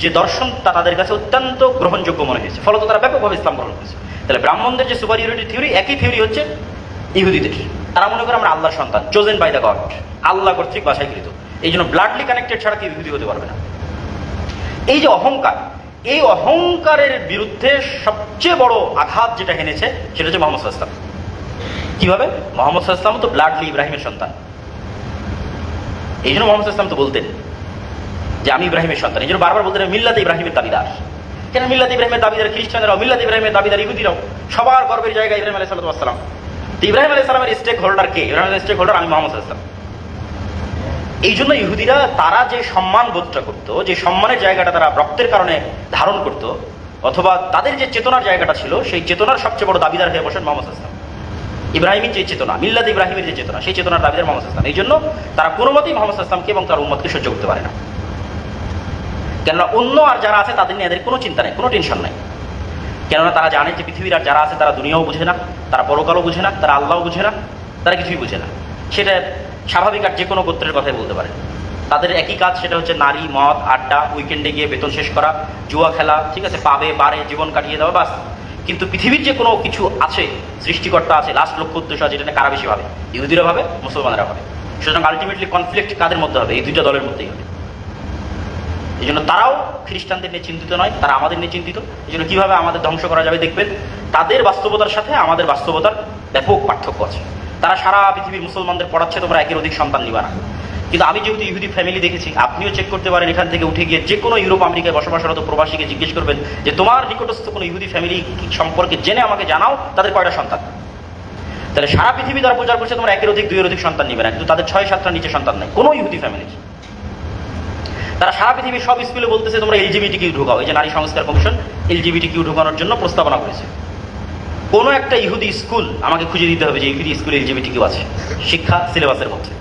যে দর্শন, তা তাদের কাছে অত্যন্ত গ্রহণযোগ্য মনে হয়েছে। ফলত তারা ব্যাপকভাবে ইসলাম গ্রহণ করেছে। তাহলে ব্রাহ্মণদের যে সুপারিয়রিটি থিওরি একই থিওরি হচ্ছে ইহুদিদের তারা মনে করে আমরা আল্লাহর সন্তান চোজেন বাই দ্য গড আল্লাহ কর্তৃক বাছাইকৃত এই জন্য ব্লাডলি কানেক্টেড ছাড়া কেউ ইহুদি হতে পারবে না। এই যে অহংকার, এই অহংকারের বিরুদ্ধে সবচেয়ে বড় আঘাত যেটা হেনেছে, সেটা হচ্ছে মোহাম্মদ সাল্লাম কীভাবে? মোহাম্মদ সাল্লাম তো ব্লাডলি ইব্রাহিমের সন্তান। এই জন্য মোহাম্মদ ইসলাম তো বলতেন যে, আমি ইব্রাহিমের সন্তান। এই জন্য বারবার বলতেন মিল্লাতে ইব্রাহিমের দাবিদার। কেন মিল্লাত ইব্রাহিমের দাবিদার খ্রিস্টানরাও, মিল্লাত ইব্রাহিমের দাবিদার ইহুদিরাও? সবার গর্বের জায়গা ইব্রাহিম আলাই সাল্লাম তো ইব্রাহিম আলাই সালামের স্টেক হোল্ডার কে? ইব্রাহিম স্টেক হোল্ডার আমি মোহাম্মদ ইসলাম এই জন্য ইহুদিরা তারা যে সম্মান বোধটা করতো, যে সম্মানের জায়গাটা তারা রক্তের কারণে ধারণ করত, অথবা তাদের যে চেতনার জায়গাটা ছিল, সেই চেতনার সবচেয়ে বড় দাবিদার হয়ে বসেন মোহাম্মদ ইসলাম ইব্রাহিমের যে চেতনা মিল্লাদ ইব্রাহিমের যে চেতনা, সেই চেতনার দাবিদার মোহাম্মদ ইসলাম এই জন্য তারা কোনো মতেই মোহাম্মদ ইসলামকে এবং তার উম্মতকে সহ্য করতে পারে না। কেননা অন্য আর যারা আছে তাদের নিয়ে এদের কোনো চিন্তা নেই, কোনো টেনশন নাই। কেননা তারা জানে যে পৃথিবীর আর যারা আছে তারা দুনিয়াও বুঝে না, তারা পরকালও বুঝে না, তারা আল্লাহও বুঝে না, তারা কিছুই বুঝে না। সেটা স্বাভাবিক আর যে কোনো গোত্রের কথাই বলতে পারে। তাদের একই কাজ, সেটা হচ্ছে নারী, মদ, আড্ডা উইকেন্ডে গিয়ে বেতন শেষ করা, জুয়া খেলা, ঠিক আছে, পাবে বারে জীবন কাটিয়ে দেওয়া, বাস। কিন্তু পৃথিবীর যে কোনো কিছু আছে, সৃষ্টিকর্তা আছে লাস্ট লক্ষ্য উদ্দেশ্য আছে নিয়ে কারা বেশি ভাবে? ইহুদিরা ভাবে, মুসলমানেরা ভাবে। সুতরাং আলটিমেটলি কনফ্লিক্ট কাদের মধ্যে হবে? এই দুইটা দলের মধ্যেই হবে। এই জন্য তারাও খ্রিস্টানদের নিয়ে চিন্তিত নয়, তারা আমাদের নিয়ে চিন্তিত। এই জন্য কীভাবে আমাদের ধ্বংস করা যাবে দেখবেন? তাদের বাস্তবতার সাথে আমাদের বাস্তবতার ব্যাপক পার্থক্য আছে। তারা সারা পৃথিবীর মুসলমানদের পড়াচ্ছে, তোমরা একের অধিক সন্তান নিবা না। কিন্তু আমি যেহেতু ইহুদি ফ্যামিলি দেখেছি, আপনিও চেক করতে পারেন এখান থেকে উঠে গিয়ে যে কোনো ইউরোপ, আমেরিকায় বসবাসরত প্রবাসীকে জিজ্ঞেস করবেন যে, তোমার নিকটস্থ কোনো ইহুদি ফ্যামিলি সম্পর্কে জেনে আমাকে জানাও? তাদের কয়টা সন্তান? তাহলে সারা পৃথিবী তারা প্রচার করছে, তোমরা একের অধিক, দুইয়ের অধিক সন্তান নিবে না। কিন্তু তাদের ছয় সাতটা নিচে সন্তান নেই। কোনো ইহুদি ফ্যামিলি তারা সারা পৃথিবীর সব স্কুলে বলতেছে, তোমরা এলজিবিটি কিউ ঢুকাও। এই যে নারী সংস্কার কমিশন এলজিবিটি কিউ ঢুকানোর জন্য প্রস্তাবনা করেছে। কোনো একটা ইহুদি স্কুল আমাকে খুঁজে দিতে হবে যে ইহুদি স্কুলে এলজিবিটি কিউ আছে, শিক্ষা, সিলেবাসের মধ্যে।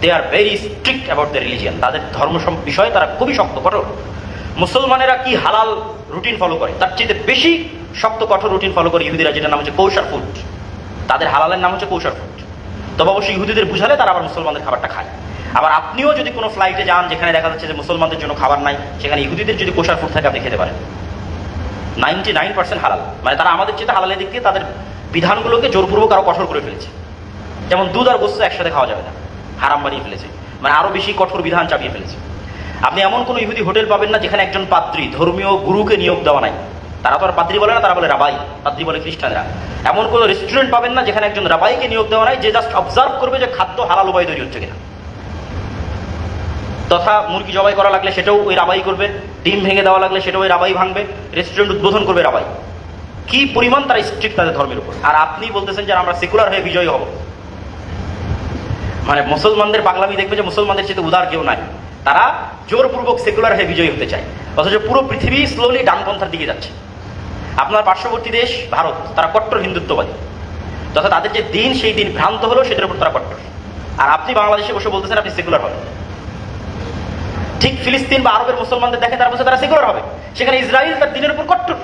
They are very strict about the religion তাদের ধর্ম বিষয়ে তারা খুবই শক্ত, কঠোর। মুসলমানেরা কি হালাল রুটিন ফলো করে? তার চেয়ে বেশি শক্ত, কঠোর রুটিন ফলো করে ইহুদিরা, যেটার নাম হচ্ছে কৌশার ফুড তাদের হালালের নাম হচ্ছে কৌশার ফুড তবে অবশ্যই ইহুদিদের বুঝালে তারা আবার মুসলমানদের খাবারটা খায়। আবার আপনিও যদি কোনো ফ্লাইটে যান যেখানে দেখা যাচ্ছে যে মুসলমানদের জন্য খাবার নাই, সেখানে ইহুদিদের যদি কোষার ফুড থাকে, আপনি খেতে পারেন। নাইনটি নাইন পার্সেন্ট হালাল। মানে তারা আমাদের চেয়ে হালালের দিক দিয়ে তাদের বিধানগুলোকে জোরপূর্বক আরও কঠোর করে ফেলেছে। যেমন দুধ আর গোস্ত একসাথে খাওয়া যাবে না। হারাম বানিয়ে ফেলেছে। মানে আরও বেশি কঠোর বিধান চাপিয়ে ফেলেছে। আপনি এমন কোনো ইহুদি হোটেল পাবেন না যেখানে একজন পাত্রী ধর্মীয় গুরুকে নিয়োগ দেওয়া নাই। তারা তো আর পাত্রী বলে না, তারা বলে রাবাই। পাত্রী বলে খ্রিস্টানরা। এমন কোনো রেস্টুরেন্ট পাবেন না যেখানে একজন রাবাইকে নিয়োগ দেওয়া নাই, যে জাস্ট অবজার্ভ করবে যে খাদ্য হালাল উপায় তৈরি হচ্ছে কিনা। তথা মুরগি জবাই করা লাগলে সেটাও ওই রাবাই করবে, ডিম ভেঙে দেওয়া লাগলে সেটাও ওই রাবাই ভাঙবে রেস্টুরেন্ট উদ্বোধন করবে রাবাই। কি পরিমাণ তারা স্ট্রিক্ট তাদের ধর্মের উপর। আর আপনি বলতেছেন যে আমরা সেকুলার হয়ে বিজয়ী হব। মানে মুসলমানদের পাগলামি দেখবে যে মুসলমানদের চেয়ে উদার কেউ নাই। তারা জোরপূর্বক সেকুলার হয়ে বিজয়ী হতে চায়। অথচ পুরো পৃথিবী স্লোলি ডানপন্থার দিকে যাচ্ছে। আপনার পার্শ্ববর্তী দেশ, ভারত, তারা কট্টর হিন্দুত্ববাদী। তথা তাদের যে দিন, সেই দিন ভ্রান্ত হলো সেটার উপর তারা কট্টর। আর আপনি বাংলাদেশে বসে বলতেছেন আপনি সেকুলার হবেন। ঠিক ফিলিস্তিন বা আরবের মুসলমানদের দেখে তারা বলছে তারা সেকুলার হবে। সেখানে ইসরায়েল তার দিনের উপর কট্টর।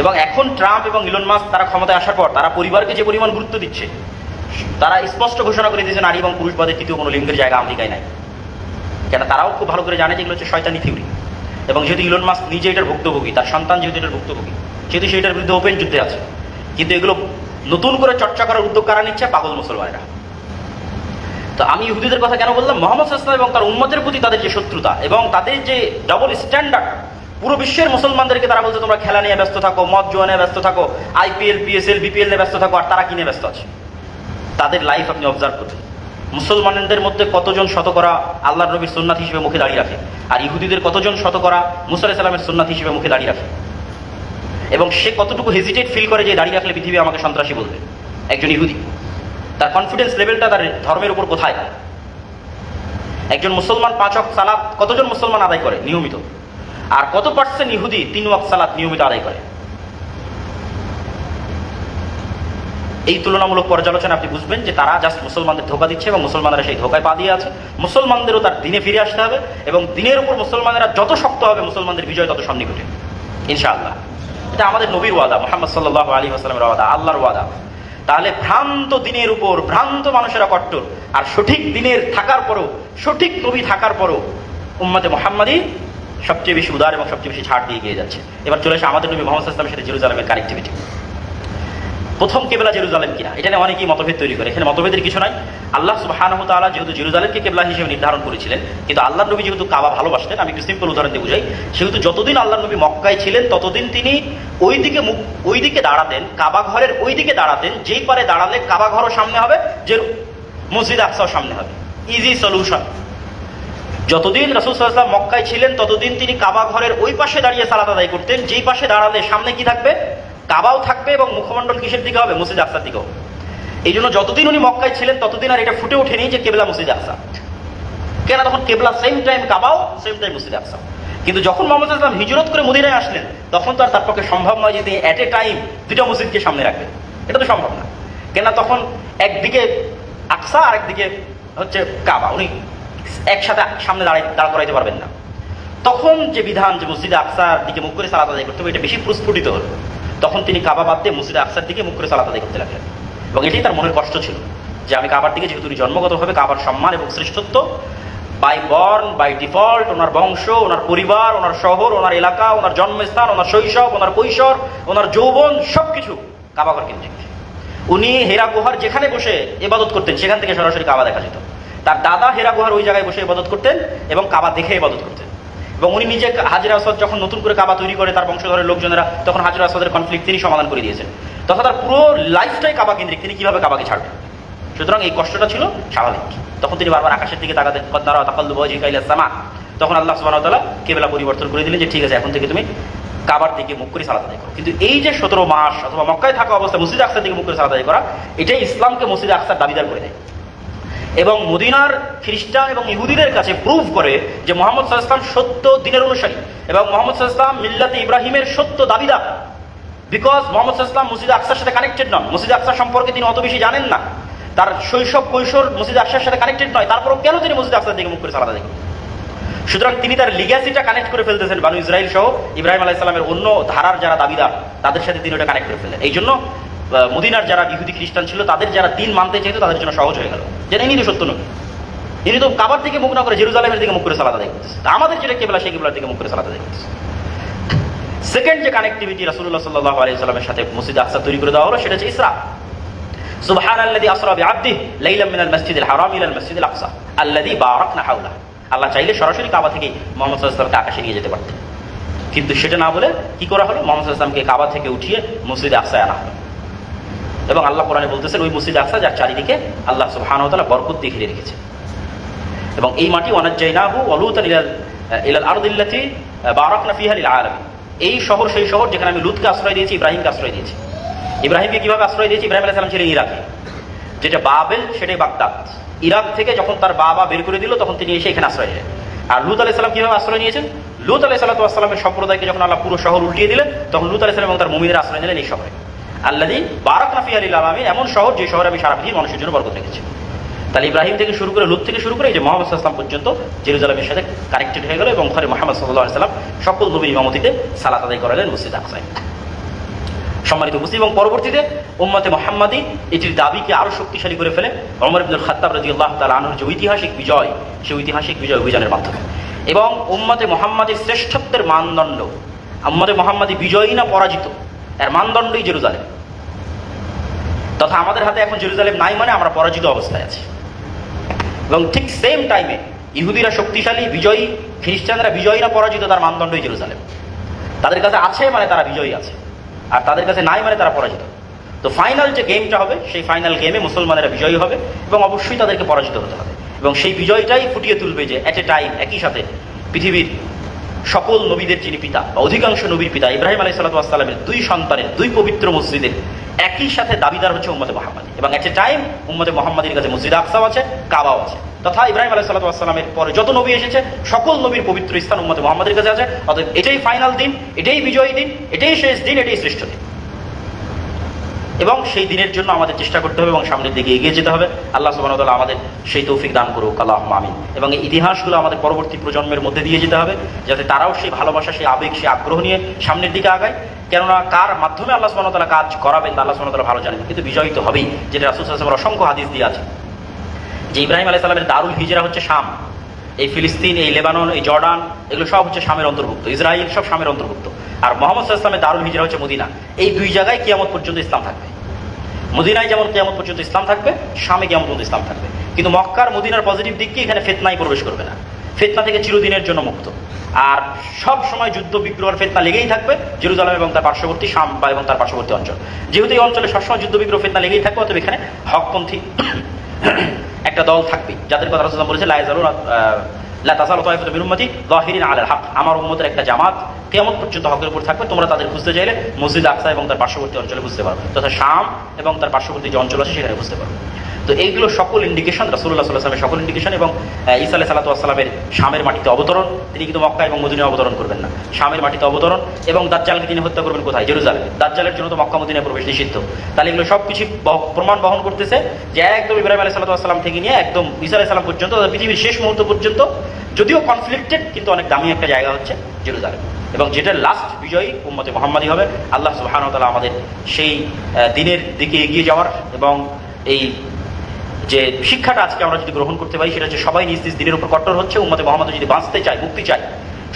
এবং এখন ট্রাম্প এবং ইলন মাস্ক তারা ক্ষমতায় আসার পর তারা পরিবারকে যে পরিমাণ গুরুত্ব দিচ্ছে, তারা স্পষ্ট ঘোষণা করে দিয়েছে নারী এবং পুরুষবাদের তৃতীয় কোনো লিঙ্গের জায়গা আমেরিকায় নাই। কেন তারাও খুব ভালো করে জানে যে এগুলো হচ্ছে শয়তানি থিওরি এবং যেহেতু ইলন মাস্ক নিজে এটার ভুক্তভোগী, তার সন্তান যেহেতু এটার ভুক্তভোগী যেহেতু সেটার বিরুদ্ধে ওপেন যুদ্ধে আছে। কিন্তু এগুলো নতুন করে চর্চা করার উদ্যোগ কারা নিচ্ছে? পাগল মুসলমানেরা। তো আমি ইহুদিদের কথা কেন বললাম? মোহাম্মদ সাল্লাম এবং তার উম্মতের প্রতি তাদের যে শত্রুতা এবং তাদের যে ডবল স্ট্যান্ডার্ড পুরো বিশ্বের মুসলমানদেরকে তারা বলছে, তোমরা খেলা নিয়ে ব্যস্ত থাকো, মদ জোয়া নিয়ে ব্যস্ত থাকো, আইপিএল, পিএসএল, বিপিএল নিয়ে ব্যস্ত থাকো, আর তারা কিনে ব্যস্ত আছে? তাদের লাইফ আপনি অবজার্ভ করবেন মুসলমানদের মধ্যে কতজন শতকরা আল্লাহ নবীর সুন্নাত হিসেবে মুখে দাঁড়িয়ে রাখে? আর ইহুদিদের কতজন শতকরা মুসা সালামের সুন্নাত হিসেবে মুখে দাঁড়িয়ে রাখে? এবং সে কতটুকু হেজিটেট ফিল করে যে দাঁড়িয়ে রাখলে পৃথিবী আমাকে সন্ত্রাসী বলবে? একজন ইহুদি। তার কনফিডেন্স লেভেলটা তার ধর্মের উপর কোথায়? একজন মুসলমান পাঁচ অক সালাত, কতজন মুসলমান আদায় করে? নিয়মিত। আর কত পার্সেন্ট ইহুদি তিন ওয়াক সালাত নিয়মিত আদায় করে? এই তুলনামূলক পর্যালোচনা আপনি বুঝবেন যে তারা জাস্ট মুসলমানদের ধোকা দিচ্ছে এবং মুসলমানরা সেই ধোকায় পা দিয়ে আছে। মুসলমানদেরও তার দিনে ফিরে আসতে হবে এবং দিনের উপর মুসলমানেরা যত শক্ত হবে, মুসলমানদের বিজয় তত সন্নিকটে। ইনশাআল্লাহ। এটা আমাদের নবীর ওয়াদা, মোহাম্মদ সাল্লাহ আলী আসসালামের ওয়াদা, আল্লাহর ওয়াদা। তাহলে ভ্রান্ত দিনের উপর, ভ্রান্ত মানুষেরা কট্টর। আর সঠিক দিনের থাকার পরও, সঠিক নবী থাকার পরও উম্মাদে মোহাম্মদী সবচেয়ে বেশি উদার এবং সবচেয়ে বেশি ছাড় দিয়ে গিয়ে যাচ্ছে। এবার চলে আসে আমাদের নবী মোহাম্মদ ইসলামের সাথে জিরুজালামের কানেক্টিভিটি প্রথম কেবলা জেরুজালেম কিনা? এটা নিয়ে অনেকেই মতভেদ তৈরি করে। এখানে মতভেদের কিছু নাই। আল্লাহ সুবাহানহ তাআলা যেহেতু জেরুজালেমকে কেবলা হিসেবে নির্ধারণ করেছিলেন, কিন্তু আল্লাহ নবী যেহেতু কাবা ভালোবাসতেন, আমি একটু সিম্পল উদাহরণ দিয়ে বুঝাই। সেহেতু যতদিন আল্লাহ নবী মক্কায় ছিলেন, ততদিন তিনি ওই দিকে মুখ ওই দিকে দাঁড়াতেন, কাবা ঘরের ওই দিকে দাঁড়াতেন, যেই পারে দাঁড়ালে কাবা ঘরও সামনে হবে, যে মসজিদ আকসাও সামনে হবে। ইজি সলিউশন যতদিন রসুল সাল্লাম মক্কায় ছিলেন, ততদিন তিনি কাবা ঘরের ওই পাশে দাঁড়িয়ে সালাত আদায় করতেন, যেই পাশে দাঁড়ালে সামনে কি থাকবে? কাবাও থাকবে এবং মুখমণ্ডল কিসের দিকে হবে? মসজিদ আকসার দিকেও। এই জন্য যতদিন উনি মক্কায় ছিলেন, ততদিন আর এটা ফুটে ওঠেনি যে কেবলা মসজিদ আকসা কেন তখন কেবলা সেম টাইম কাবাও সেম টাইম মসজিদ আকসা কিন্তু যখন মোহাম্মদ ইসলাম হিজরত করে মদিনায় আসলেন, তখন তো আর তার পক্ষে সম্ভব নয় যে তিনি অ্যাট এ টাইম দুটা মসজিদকে সামনে রাখবেন। এটা তো সম্ভব না। কেন তখন একদিকে আকসা আর একদিকে হচ্ছে কাবা। উনি একসাথে সামনে দাঁড়াই, দাঁড় করাইতে পারবেন না। তখন যে বিধান যে মসজিদে আকসার দিকে মুখ করে সালাত আদায় করতে হবে, এটা বেশি প্রস্ফুটিত হলো। তখন তিনি কাবা বাদ দিয়ে মসজিদে আকসার দিকে মুখ করে সালাত আদায় করতে লাগলেন। এবং এটাই তার মনের কষ্ট ছিল যে আমি কাবার দিকে, যেহেতু উনি জন্মগতভাবে কাবার সম্মান এবং শ্রেষ্ঠত্ব, বাই বর্ন, বাই ডিফল্ট, ওনার বংশ, ওনার পরিবার, ওনার শহর, ওনার এলাকা, ওনার জন্মস্থান, ওনার শৈশব, ওনার কৈশোর, ওনার যৌবন সব কিছু কাবাঘর কেন্দ্রিক। উনি হেরা গুহার যেখানে বসে এবাদত করতেন, সেখান থেকে সরাসরি কাবা দেখা যেত। তার দাদা হেরা গুহার ওই জায়গায় বসে ইবাদত করতেন এবং কাবা দেখে ইবাদত করতেন। এবং উনি নিজে হাজিরা আসাদ যখন নতুন করে কাবা তৈরি করে তার বংশধরের লোকজনেরা, তখন হাজিরা আসাদের কনফ্লিক্ট তিনি সমাধান করে দিয়েছেন। তথা তার পুরো লাইফটাই কাবা কেন্দ্রিক, তিনি কীভাবে কাবাকে ছাড়বেন? সুতরাং এই কষ্টটা ছিল স্বাভাবিক। তখন তিনি বারবার আকাশের দিকে তাকাতেন কদ্দারা তাকাল্লু বজি কাইলা তখন আল্লাহ তাআলা কেবলা পরিবর্তন করে দিলেন যে, ঠিক আছে, এখন থেকে তুমি কাবার দিকে মুখ করে সালাত আদায় করো। কিন্তু এই যে সতেরো মাস অথবা মক্কায় থাকা অবস্থায় মসজিদ আকসার দিকে মুখ করে সালাত আদায় করা, এটাই ইসলামকে মসজিদ আকসার দাবিদার করে দেয়। এবং মদিনার খ্রিস্টান এবং ইহুদিদের কাছে প্রুভ করে যে মোহাম্মদ সাল্লাম সত্য দিনের অনুসারী এবং মোহাম্মদ সাল্লাম মিল্লাতে ইব্রাহিমের সত্য দাবিদার। বিকজ মোহাম্মদ সাল্লাম মসজিদ আকসার সাথে কানেক্টেড নন। মসজিদ আকসার সম্পর্কে তিনি অত বেশি জানেন না। তার শৈশব কৈশোর মুসিদ আকসার সাথে কানেক্টেড নয়। তারপরও কেন তিনি মুসিদ আকসার দিকে মুখ করে সালাদা দেখেন সুতরাং তিনি তার লিগ্যাসিটা কানেক্ট করে ফেলতেছেন। বানু ইসরায়েল সহ ইব্রাহিম আলাইসলামের অন্য ধারার যারা দাবিদার, তাদের সাথে তিনি ওটা কানেক্ট করে ফেললেন। এই জন্য মদিনার যারা ইহুদি খ্রিস্টান ছিল, তাদের যারা দিন মানতে চাইতো, তাদের জন্য সহজ হয়ে গেল। যে ইনি তো সত্য নবী ইনি তো কাবার দিকে মুখ না করে জেরুজালেমের দিকে মুখ করে সালাদা তা আমাদের যেটা কেবলা, সেই কেবলার দিকে মুখ করে সালাদা দেখতেছে সেকেন্ড যে কানেক্টিভিটি রাসুল্লাহ সাল্লাহ আলাইহি সাল্লামের সাথে মসজিদ আকসা তৈরি করে দেওয়া হলো, সেটা হচ্ছে ইসরা। সুবহান আল্লাদি আসরা বিআবদিহি লাইলাম মিনাল মাসজিদিল হারাম ইলাল মাসজিদিল আকসা আল্লাদি বারাকনা হাওলা। আল্লাহ চাইলে সরাসরি কাবা থেকে মোহাম্মদ সাল্লামকে আকাশে নিয়ে যেতে পারতেন। কিন্তু সেটা না বলে কি করা হলো? মোহাম্মদ সাল্লামকে কাবা থেকে উঠিয়ে মসজিদে আকসায় আনা হলো। এবং আল্লাহ কোরআনে বলতেছেন, ওই মসজিদ আকসা যার চারিদিকে আল্লাহ তাআলা বরকত দিয়ে ঘিরে রেখেছে। এবং এই মাটি অনাজ্জাইনাহু ওয়ালুতান ইলাল ইলাল আরদিল্লাতি বারাকনা ফিহা লিল আলামিন। এই শহর, সেই শহর যেখানে আমি লুতকে আশ্রয় দিয়েছি, ইব্রাহিমকে আশ্রয় দিয়েছি। ইব্রাহিমকে কীভাবে আশ্রয় দিয়েছি? ইব্রাহিম আলাইহিস সালাম ছিলেন ইরাকে। যেটা বাবেল, সেটাই বাগদাদ। ইরাক থেকে যখন তার বাবা বের করে দিল, তখন তিনি এসে এখানে আশ্রয় নিলেন। আর লুত আলাইহিস সালাম কীভাবে আশ্রয় নিয়েছেন? লুত আলাইহিস সালামের সম্প্রদায়কে যখন আল্লাহ পুরো শহর উল্টিয়ে দিলেন, তখন লুত আলাইহিস সালাম এবং তার মুমিনের আশ্রয় নিলেন এই শহরে। আল্লাদি বারাক নাফি আলী আলমী এমন শহর যে শহরে আমি সারা পৃথিবীর মানুষের জন্য বরকত রেখেছি। তাহলে ইব্রাহিম থেকে শুরু করে, লুত থেকে শুরু করে, এই যে মোহাম্মদ সাল্লাম পর্যন্ত জেরুজালামের সাথে কানেক্টেড হয়ে গেল এবং ঘরে মোহাম্মদ সাল্লাহ সাল্লাম সকল নবীর ইমামতিতে সালাত আদায় করালেন মসজিদ আকসায়। সম্মানিত মুসলিম এবং পরবর্তীতে উম্মতে মোহাম্মদী এটির দাবিকে আরও শক্তিশালী করে ফেলে অমর ইবনুল খাত্তাব রাজি আল্লাহ তাল আনহুর যে ঐতিহাসিক বিজয়, সেই ঐতিহাসিক বিজয় অভিযানের মাধ্যমে। এবং উম্মতে মোহাম্মদের শ্রেষ্ঠত্বের মানদণ্ড, উম্মতে মোহাম্মদী বিজয়ী না পরাজিত এর মানদণ্ডই জেরুজালেম। তথা আমাদের হাতে এখন জেরুজালেম নাই মানে আমরা পরাজিত অবস্থায় আছি। এবং ঠিক সেম টাইমে ইহুদিরা শক্তিশালী, বিজয়ী, খ্রিস্টানরা বিজয়ী না পরাজিত, তার মানদণ্ডই জেরুজালেম। তাদের কাছে আছে মানে তারা বিজয়ী আছে। আর তাদের কাছে নাই মানে তারা পরাজিত। তো ফাইনাল যে গেমটা হবে, সেই ফাইনাল গেমে মুসলমানেরা বিজয়ী হবে এবং অবশ্যই তাদেরকে পরাজিত হতে হবে। এবং সেই বিজয়টাই ফুটিয়ে তুলবে যে অ্যাট এ টাইম একই সাথে পৃথিবীর সকল নবীদের যিনি পিতা বা অধিকাংশ নবীর পিতা ইব্রাহিম আলাই সালাতামের দুই সন্তানের দুই পবিত্র মসজিদের একই সাথে দাবিদার হচ্ছে উম্মদে মোহাম্মদ। এবং এট এ টাইম উম্মদে মোহাম্মদের কাছে মসজিদ আকসাও আছে, কাবাও আছে। তথা ইব্রাহিম আলাই সালাতামের পরে যত নবী এসেছে, সকল নবীর পবিত্র স্থান উম্মদে মোহাম্মদের কাছে আছে। অতএব এটাই ফাইনাল দিন, এটাই বিজয়ী দিন, এটাই শেষ দিন, এটাই শ্রেষ্ঠ দিন। এবং সেই দিনের জন্য আমাদের চেষ্টা করতে হবে এবং সামনের দিকে এগিয়ে যেতে হবে। আল্লাহ সুবাহ তাল্লাহ আমাদের সেই তৌফিক দান করুক। আল্লাহ আমিন। এবং এই ইতিহাসগুলো আমাদের পরবর্তী প্রজন্মের মধ্যে দিয়ে যেতে হবে, যাতে তারাও সেই ভালোবাসা, সেই আবেগ, সেই আগ্রহ নিয়ে সামনের দিকে আগায়। কেননা কার মাধ্যমে আল্লাহ সুবাহ তালা কাজ করাবেন আল্লাহ সুবাহ তালা ভালো জানেন, কিন্তু বিজয়ী তো হবেই, যেটা রাসুল সাল্লামের অসংখ্য হাদিস দিয়ে আছে। যে ইব্রাহিম আলাহ সাল্লামের দারুল হিজরা হচ্ছে শাম। এই ফিলিস্তিন, এই লেবানন, এই জর্ডান, এগুলো সব হচ্ছে শামের অন্তর্ভুক্ত। ইসরায়েল সব শামের অন্তর্ভুক্ত। আর মোহাম্মদ সাল্লামের দারুল হিজরা হচ্ছে মদিনা। এই দুই জায়গায় কিয়ামত পর্যন্ত ইসলাম থাকবে। মদিনায় যেমন কেমন পর্যন্ত ইসলাম থাকবে, স্বামী কেমন পর্যন্ত ইসলাম থাকবে। কিন্তু মক্কার মদিনার পজিটিভ দিককে এখানে ফেতনায় প্রবেশ করবে না। ফেতনা থেকে চিরদিনের জন্য মুক্ত। আর সব সময় যুদ্ধ বিগ্রহের ফেতনা লেগেই থাকবে, জেরুজালাম এবং তার পার্শ্ববর্তী শাম বা এবং তার পার্শ্ববর্তী অঞ্চল। যেহেতু এই অঞ্চলে সবসময় যুদ্ধ, বিগ্রহ, ফেতনা লেগেই থাকবে, অতএব এখানে হকপন্থী একটা দল থাকবে। যাদের কথা রাসূল বলেছে আমার উম্মতের একটা জামাত কেমন পর্যন্ত হকের উপর থাকবে। তোমরা তাদের খুঁজতে চাইলে মসজিদ আকসা এবং তার পার্শ্ববর্তী অঞ্চলে বুঝতে পারবে। তথা শাম এবং তার পার্শ্ববর্তী যে অঞ্চল আছে, সেখানে বুঝতে পারবে। তো এইগুলো সকল ইন্ডিকেশন রাসুল্লাহ সাল্লাহ সকল ইন্ডিকেশন এবং ঈসা আলাহ সাল্লাতু আসসালামের শামের মাটিতে অবতরণ। তিনি কিন্তু মক্কা এবং মদিনায় অবতরণ করবেন না। শামের মাটিতে অবতরণ এবং দাজ্জালকে তিনি হত্যা করবেন কোথায়? জেরুজালে দাজ্জালের জন্য তো মক্কা, মদিনায় প্রবেশ নিষিদ্ধ। তাহলে এগুলো সব কিছু প্রমাণ বহন করতেছে যে একদম ইব্রাহিম আলাহ আসসালাম থেকে নিয়ে একদম ঈসা আলাহ সাল্লাম পর্যন্ত পৃথিবীর শেষ মুহূর্ত পর্যন্ত, যদিও কনফ্লিক্টেড কিন্তু অনেক দামি একটা জায়গা হচ্ছে জেরুজালেম। এবং যেটা লাস্ট বিজয়ী উম্মতে মোহাম্মদী হবে। আল্লাহ তাআলা আমাদের সেই দিনের দিকে এগিয়ে যাওয়ার এবং এই যে শিক্ষাটা আজকে আমরা যদি গ্রহণ করতে পারি, সেটা হচ্ছে সবাই নিজ নিজ দিনের উপর কঠোর হচ্ছে, উম্মতে মোহাম্মদ যদি বাঁচতে চায়, মুক্তি চায়,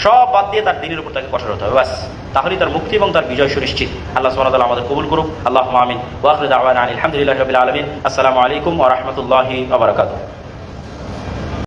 সব বাদ দিয়ে তার দিনের উপর তাকে কঠোর হতে হবে, ব্যাস। তাহলেই তার মুক্তি এবং তার বিজয় সুনিশ্চিত। আল্লাহ সুবহানাহু আমাদের কবুল করুক। আল্লাহ আমিন। ওয়া আলহামদুলিল্লাহ রাব্বিল আসসালামু আলাইকুম ও রহমতুল্লাহি